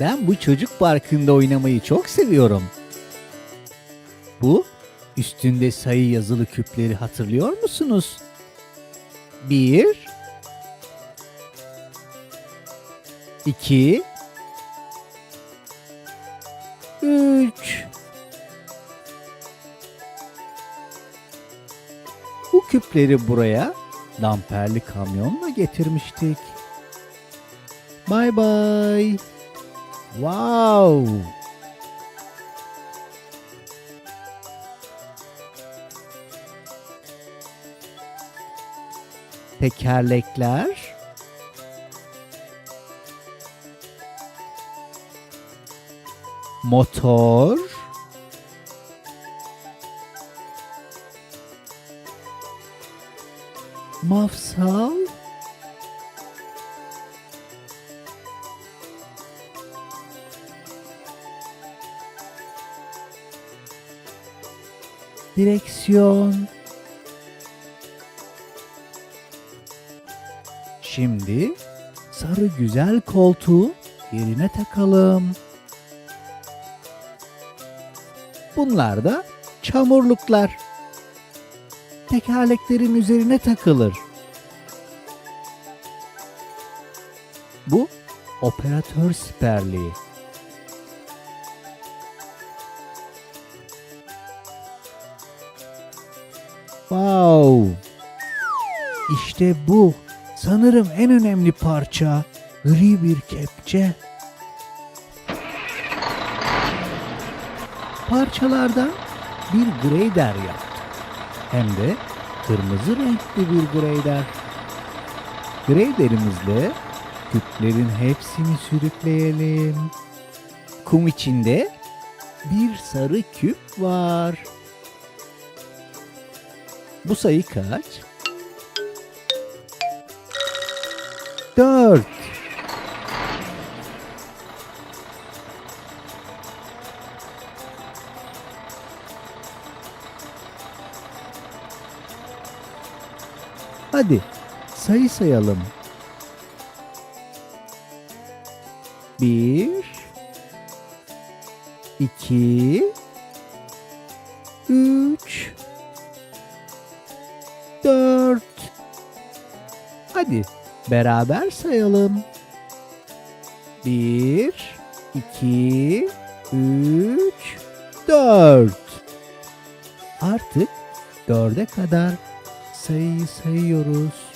Ben bu çocuk parkında oynamayı çok seviyorum. Bu üstünde sayı yazılı küpleri hatırlıyor musunuz? Bir, iki, üç. Bu küpleri buraya damperli kamyonla getirmiştik. Bye bye. Wow. Tekerlekler. Motor. Mafsal. Direksiyon. Şimdi sarı güzel koltuğu yerine takalım. Bunlar da çamurluklar. Tekerleklerin üzerine takılır. Bu operatör siperliği. Wow! İşte bu. Sanırım en önemli parça. Gri bir kepçe. Parçalardan bir grader yaptı. Hem de kırmızı renkli bir grader. Graderimizle küplerin hepsini sürükleyelim. Kum içinde bir sarı küp var. Bu sayı kaç? 4. Hadi sayı sayalım. 1 2 Hadi beraber sayalım. Bir, iki, üç, dört. Artık dörde kadar sayıyı sayıyoruz.